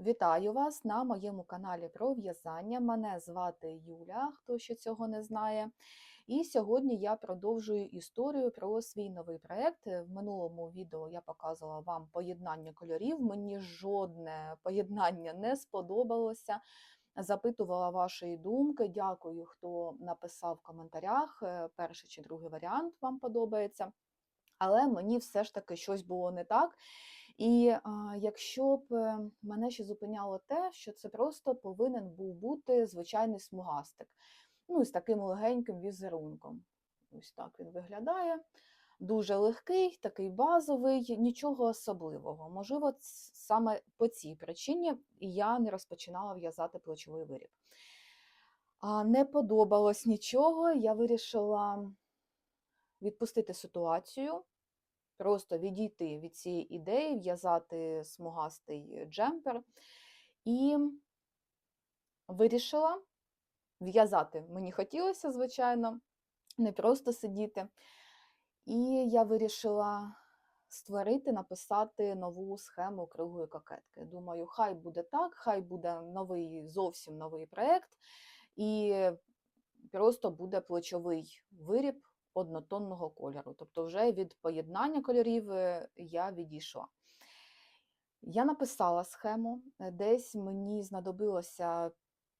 Вітаю вас на моєму каналі про в'язання. Мене звати Юля, хто ще цього не знає. І сьогодні я продовжую історію про свій новий проєкт. В минулому відео я показувала вам поєднання кольорів. Мені жодне поєднання не сподобалося. Запитувала вашої думки. Дякую, хто написав в коментарях. е, Перший чи другий варіант вам подобається. Але мені все ж таки щось було не так. І а, якщо б е, мене ще зупиняло те, що це просто повинен був бути звичайний смугастик. Ну, з таким легеньким візерунком. Ось так він виглядає. Дуже легкий, такий базовий, нічого особливого. Можливо, саме по цій причині я не розпочинала в'язати плечовий виріб. А не подобалось нічого, я вирішила відпустити ситуацію, просто відійти від цієї ідеї, в'язати смугастий джемпер. І вирішила в'язати. Мені хотілося, звичайно, не просто сидіти. І я вирішила створити, написати нову схему круглої кокетки. Думаю, хай буде так, хай буде новий, зовсім новий проєкт, і просто буде плечовий виріб однотонного кольору. Тобто, вже від поєднання кольорів е, я відійшла. Я написала схему, е, десь мені знадобилося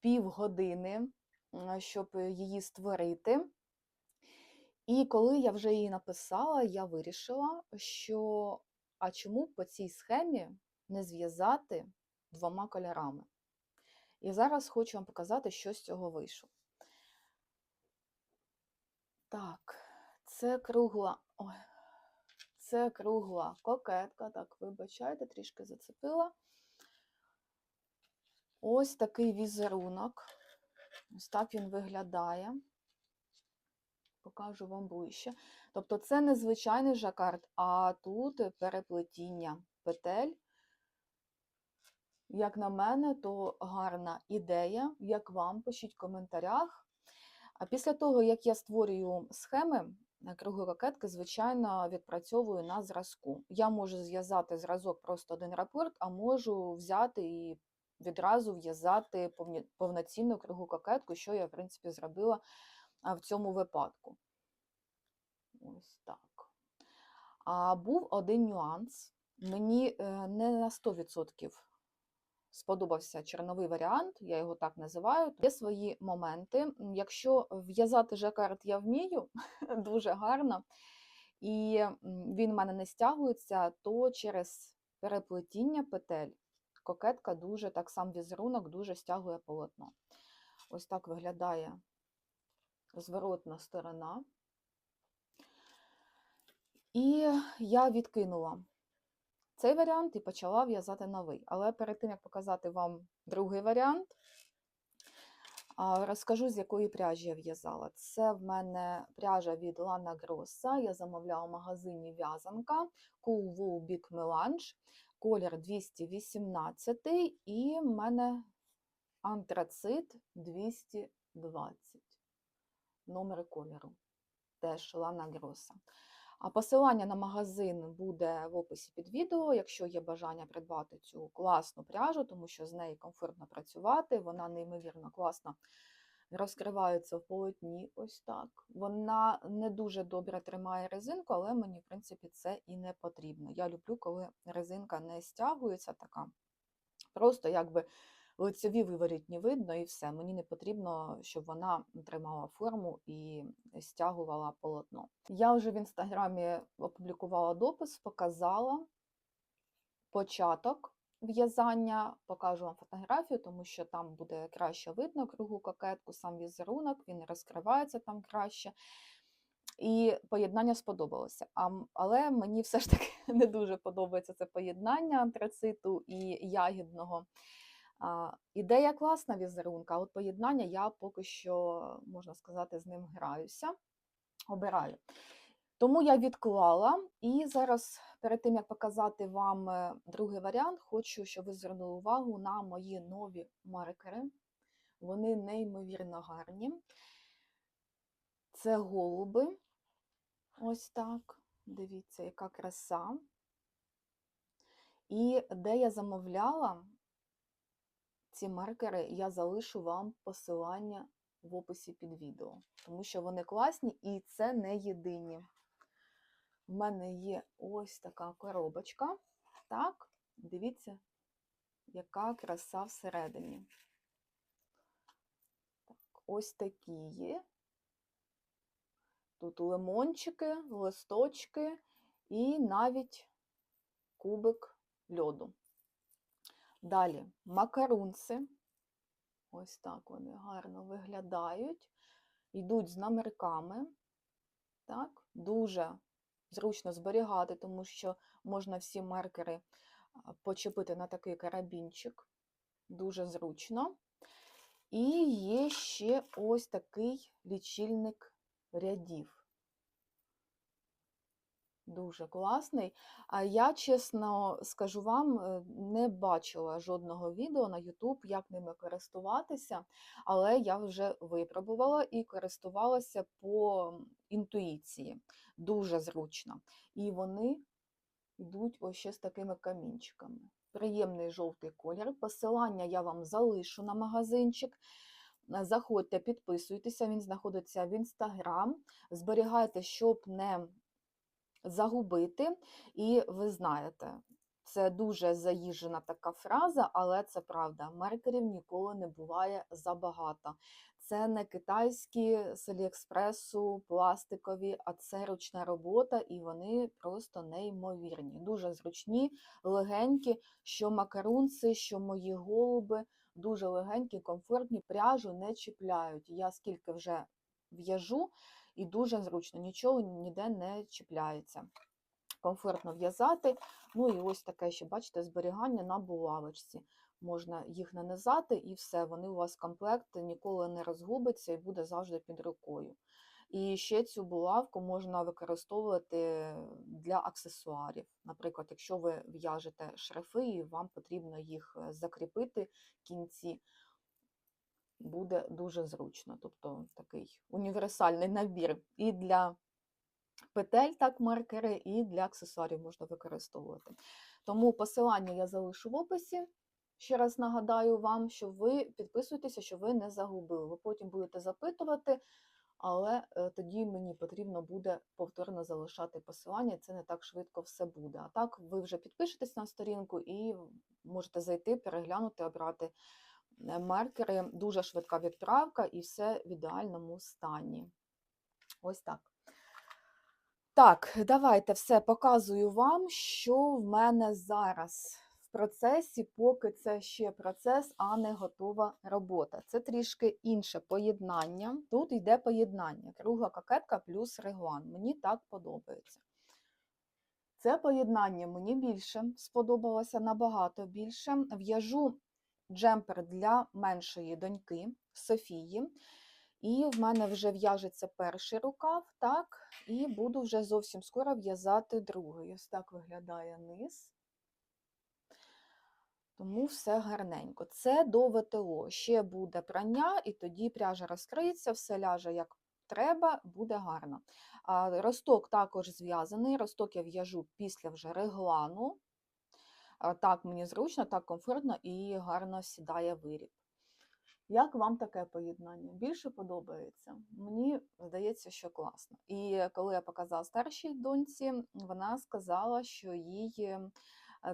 півгодини, щоб її створити. І коли я вже її написала, я вирішила, що а чому по цій схемі не зв'язати двома кольорами. І зараз хочу вам показати, що з цього вийшло. Так, це кругла. Ой, це кругла кокетка. Так, вибачайте, трішки зацепила. Ось такий візерунок. Ось так він виглядає. Покажу вам ближче. Тобто це не звичайний жакард, а тут переплетіння петель. Як на мене, то гарна ідея. Як вам, пишіть в коментарях. А після того, як я створюю схеми е, круглої ракетки, звичайно, відпрацьовую на зразку. Я можу зв'язати зразок просто один рапорт, а можу взяти і відразу в'язати повноцінну круглу кокетку, що я, в принципі, зробила в цьому випадку. Ось так. А був один нюанс. Мені е, не на 100% сподобався черновий варіант, я його так називаю. Є свої моменти. Якщо в'язати жакард я вмію дуже гарно, і він в мене не стягується, то через переплетіння петель кокетка дуже, так сам візерунок дуже стягує полотно. Ось так виглядає зворотна сторона. І я відкинула цей варіант і почала в'язати новий. Але перед тим, як показати вам другий варіант, розкажу, з якої пряжі я в'язала. Це в мене пряжа від Lana Grossa. Я замовляла в магазині в'язанка Cool Wool Big Melange, колір 218 і в мене антрацит 220. Номер кольору. Теж Lana Grossa. А посилання на магазин буде в описі під відео, якщо є бажання придбати цю класну пряжу, тому що з нею комфортно працювати, вона неймовірно класно розкривається в полотні. Ось так. Вона не дуже добре тримає резинку, але мені, в принципі, це і не потрібно. Я люблю, коли резинка не стягується така. Просто якби лицеві виворітні видно і все. Мені не потрібно, щоб вона тримала форму і стягувала полотно. Я вже в інстаграмі опублікувала допис, показала початок в'язання, покажу вам фотографію, тому що там буде краще видно кругу кокетку, сам візерунок, він розкривається там краще. І поєднання сподобалося. А, але мені все ж таки не дуже подобається це поєднання антрациту і ягідного. Ідея класна візерунка, а от поєднання я поки що, можна сказати, з ним граюся, обираю. Тому я відклала і зараз, перед тим як показати вам е, другий варіант, хочу, щоб ви звернули увагу на мої нові маркери. Вони неймовірно гарні. Це голуби. Ось так. Дивіться, яка краса. І де я замовляла, ці маркери я залишу вам посилання в описі під відео, тому що вони класні і це не єдині. В мене є ось така коробочка. Так, дивіться, яка краса всередині. Так, ось такі є. Тут лимончики, листочки і навіть кубик льоду. Далі макарунці. Ось так вони гарно виглядають. Йдуть з номерками. Так, дуже зручно зберігати, тому що можна всі маркери почепити на такий карабінчик. Дуже зручно. І є ще ось такий лічильник рядів. Дуже класний. А я, чесно скажу вам, е, не бачила жодного відео на YouTube, як ними користуватися, але я вже випробувала і користувалася по інтуїції. Дуже зручно. І вони йдуть ось ще з такими камінчиками. Приємний жовтий колір. Посилання я вам залишу на магазинчик. Е, Заходьте, підписуйтеся, він знаходиться в інстаграм. Зберігайте, щоб не загубити. І ви знаєте, це дуже заїжджена така фраза, але це правда. Маркерів ніколи не буває забагато. Це не китайські з Аліекспресу, пластикові, а це ручна робота, і вони просто неймовірні. Дуже зручні, легенькі, що макарунці, що мої голуби, дуже легенькі, комфортні, пряжу не чіпляють. Я скільки вже в'яжу, і дуже зручно, нічого ніде не чіпляється. Комфортно в'язати. Ну і ось таке ще, бачите, зберігання на булавочці. Можна їх нанизати і все, вони у вас комплект ніколи не розгубиться і буде завжди під рукою. І ще цю булавку можна використовувати для аксесуарів. Наприклад, якщо ви в'яжете шрифи і вам потрібно їх е, закріпити в кінці, буде дуже зручно. Тобто такий універсальний набір і для петель, так, маркери, і для аксесуарів можна використовувати. Тому посилання я залишу в описі. Ще раз нагадаю вам, що ви підписуєтеся, що ви не загубили. Ви потім будете запитувати, але е, тоді мені потрібно буде повторно залишати посилання, це не так швидко все буде. А так ви вже підпишетесь на сторінку і можете зайти, переглянути, обрати маркери. Дуже швидка відправка і все в ідеальному стані. Ось так. Так, давайте все показую вам, що в мене зараз в процесі, поки це ще процес, а не готова робота. Це трішки інше поєднання. Тут йде поєднання. Кругла кокетка плюс реглан. Мені так подобається. Це поєднання мені більше сподобалося набагато більше. В'яжу джемпер для меншої доньки Софії. І в мене вже в'яжеться перший рукав, так, і буду вже зовсім скоро в'язати другий. Ось так виглядає низ. Тому все гарненько. Це до ВТО. Ще буде прання, і тоді пряжа розкриється, все ляже як треба, буде гарно. Росток також зв'язаний. Росток я в'яжу після вже реглану. Так мені зручно, так комфортно і гарно сідає виріб. Як вам таке поєднання? Більше подобається? Мені здається, що класно. І коли я показала старшій доньці, вона сказала, що їй е,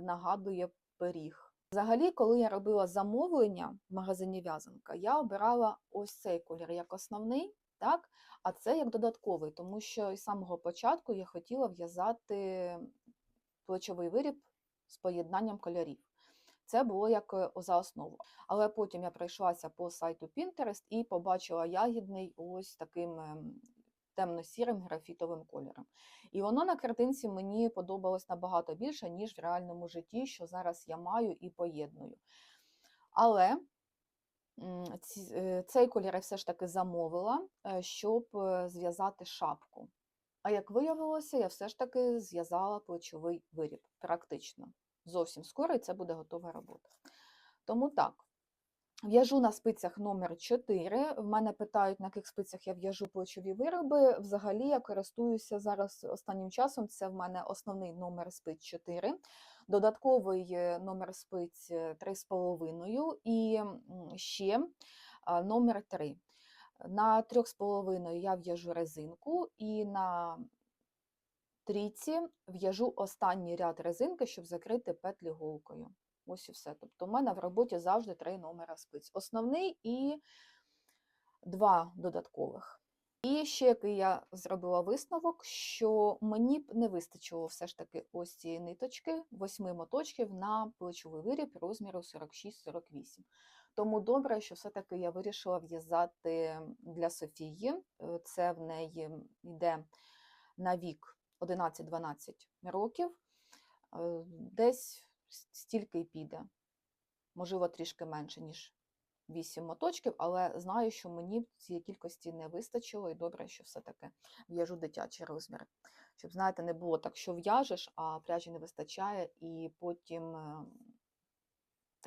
нагадує пиріг. Взагалі, коли я робила замовлення в магазині в'язанка, я обирала ось цей колір як основний, так? а це як додатковий, тому що з самого початку я хотіла в'язати плечовий виріб з поєднанням кольорів. Це було як е, за основу. Але потім я пройшлася по сайту Pinterest і побачила ягідний ось таким ем, темно-сірим графітовим кольором. І воно на картинці мені подобалось набагато більше, ніж в реальному житті, що зараз я маю і поєдную. Але е, цей колір я все ж таки замовила, е, щоб зв'язати шапку. А як виявилося, я все ж таки зв'язала плечовий виріб практично. Зовсім скоро і це буде готова робота. Тому так. В'яжу на спицях номер 4. В мене питають, на яких спицях я в'яжу плечові вироби. Взагалі я користуюся зараз останнім часом. Це в мене основний номер спиць 4. додатковий е, номер спиць е, 3,5 і ще номер 3. На 3,5 я в'яжу резинку і на трійці в'яжу останній ряд резинки, щоб закрити петлі голкою. Ось і все. Тобто у мене в роботі завжди три номера спиць. Основний і два додаткових. І ще який я зробила висновок, що мені б не вистачило все ж таки ось цієї ниточки, восьми моточків на плечовий виріб розміру 46-48. Тому добре, що все-таки я вирішила в'язати для Софії. Е, Це в неї йде на вік 11-12 років. Е, Десь стільки й піде. Можливо, трішки менше, ніж 8 моточків, але знаю, що мені цієї кількості не вистачило, і добре, що все-таки в'яжу дитячий розмір. Щоб, знаєте, не було так, що в'яжеш, а пряжі не вистачає, і потім е,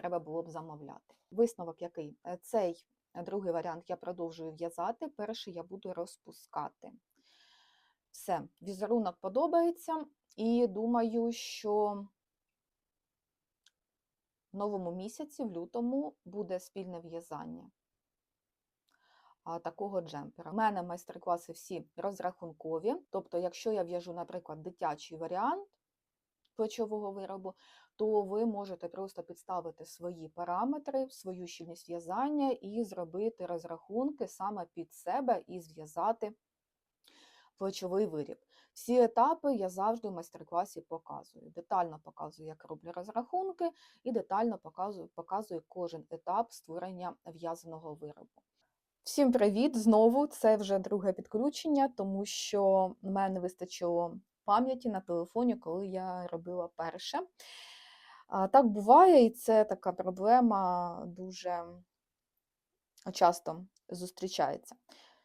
треба було б замовляти. Висновок який? Е, Цей е, другий варіант я продовжую в'язати, перший я буду розпускати. Все, візерунок подобається, і думаю, що в новому місяці, в лютому, буде спільне в'язання такого джемпера. У мене майстер-класи всі розрахункові. Тобто, якщо я в'яжу, наприклад, дитячий варіант плечового виробу, то ви можете просто підставити свої параметри, свою щільність в'язання і зробити розрахунки саме під себе і зв'язати плечовий виріб. Всі етапи я завжди в майстер-класі показую. Детально показую, як роблю розрахунки, і детально показую, показую кожен етап створення в'язаного виробу. Всім привіт! Знову це вже друге підключення, тому що в мене вистачило пам'яті на телефоні, коли я робила перше. Так буває, і це така проблема дуже часто зустрічається.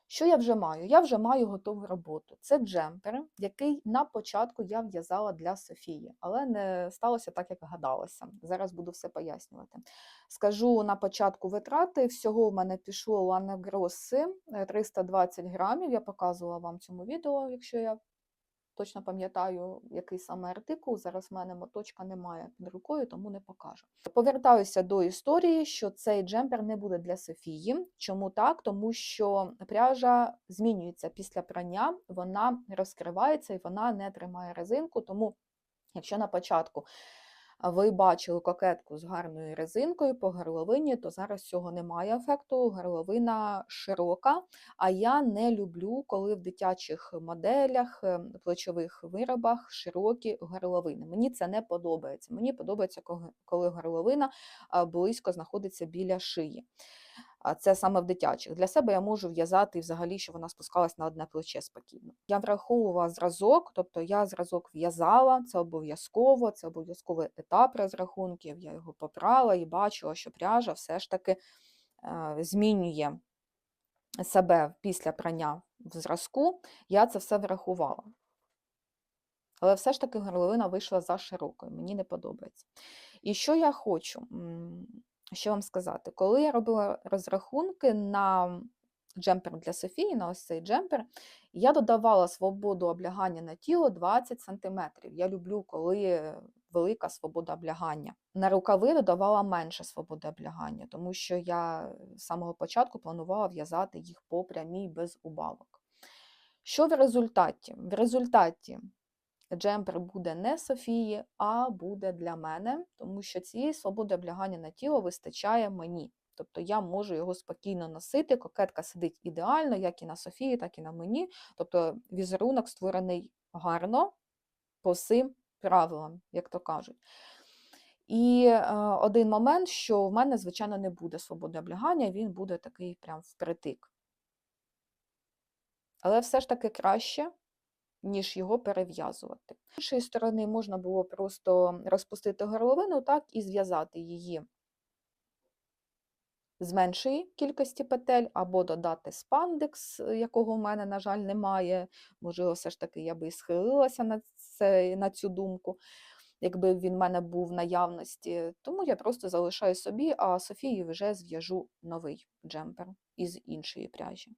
Що я вже маю? Я вже маю готову роботу. Це джемпер, який на початку я в'язала для Софії, але не сталося так, як гадалося. Зараз буду все пояснювати. Скажу на початку витрати. Всього в мене пішло ланегроси 320 грамів. Я показувала вам цьому відео, якщо я точно пам'ятаю, який саме артикул. Зараз в мене моточка немає під рукою, тому не покажу. Повертаюся до історії, що цей джемпер не буде для Софії. Чому так? Тому що пряжа змінюється після прання, вона розкривається і вона не тримає резинку. Тому, якщо на початку ви бачили кокетку з гарною резинкою по горловині, то зараз цього немає ефекту. Горловина широка, а я не люблю, коли в дитячих моделях, е, плечових виробах широкі горловини. Мені це не подобається. Мені подобається, коли горловина близько знаходиться біля шиї. Це саме в дитячих. Для себе я можу в'язати взагалі, щоб вона спускалась на одне плече спокійно. Я враховувала зразок, тобто я зразок в'язала, це обов'язково, це обов'язковий етап розрахунків. Я його попрала і бачила, що пряжа все ж таки е, змінює себе після прання в зразку. Я це все врахувала. Але все ж таки горловина вийшла за широкою, мені не подобається. І що я хочу що вам сказати? Коли я робила розрахунки на джемпер для Софії, на ось цей джемпер, я додавала свободу облягання на тіло 20 см. Я люблю, коли велика свобода облягання. На рукави додавала менше свободи облягання, тому що я з самого початку планувала в'язати їх по прямій без убавок. Що в результаті? В результаті джемпер буде не Софії, а буде для мене, тому що цієї свободи облягання на тіло вистачає мені. Тобто я можу його спокійно носити, кокетка сидить ідеально, як і на Софії, так і на мені. Тобто візерунок створений гарно по всім правилам, як то кажуть. І е, один момент, що в мене, звичайно, не буде свободи облягання, він буде такий прям впритик. Але все ж таки краще, ніж його перев'язувати. З іншої сторони, можна було просто розпустити горловину так і зв'язати її з меншої кількості петель, або додати спандекс, якого в мене, на жаль, немає. Можливо, все ж таки я би схилилася на, це, на цю думку, якби він в мене був в наявності. Тому я просто залишаю собі, а Софії вже зв'яжу новий джемпер із іншої пряжі.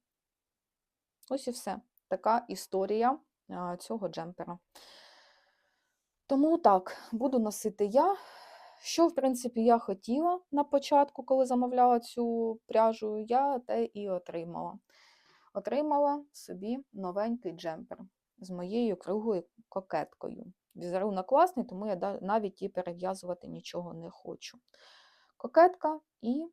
Ось і все. Така історія цього джемпера. Тому так, буду носити я. Що, в принципі, я хотіла на початку, коли замовляла цю пряжу, я те і отримала. Отримала собі новенький джемпер з моєю круглою кокеткою. Візерунок класний, тому я навіть і перев'язувати нічого не хочу. Кокетка і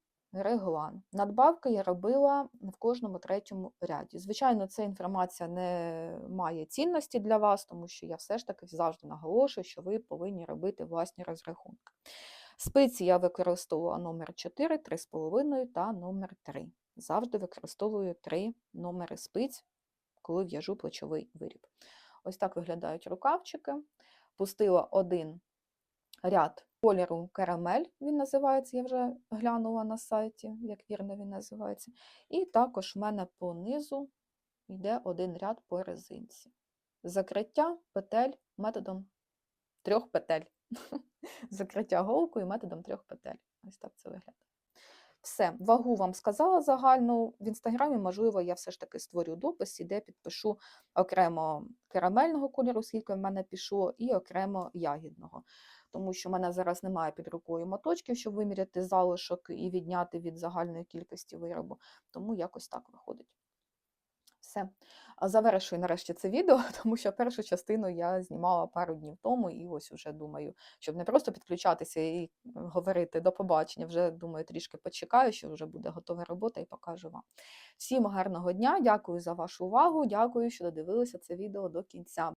реглан. Надбавки я робила в кожному третьому ряді. Звичайно, ця інформація не має цінності для вас, тому що я все ж таки завжди наголошую, що ви повинні робити власні розрахунки. Спиці я використовувала номер 4, 3,5 та номер 3. Завжди використовую три номери спиць, коли в'яжу плечовий виріб. Ось так виглядають рукавчики. Пустила один ряд кольору карамель, він називається, я вже глянула на сайті, як вірно він називається. І також в мене по низу йде один ряд по резинці. Закриття петель методом трьох петель. Закриття голкою методом трьох петель. Ось так це виглядає. Все, вагу вам сказала загальну. В інстаграмі, можливо, я все ж таки створю допис, де підпишу окремо карамельного кольору, скільки в мене пішло, і окремо ягідного. Тому що в мене зараз немає під рукою моточків, щоб виміряти залишок і відняти від загальної кількості виробу. Тому якось так виходить. Все. Завершую нарешті це відео, тому що першу частину я знімала пару днів тому, і ось уже думаю, щоб не просто підключатися і говорити до побачення, вже думаю, трішки почекаю, що вже буде готова робота і покажу вам. Всім гарного дня, дякую за вашу увагу, дякую, що додивилися це відео до кінця.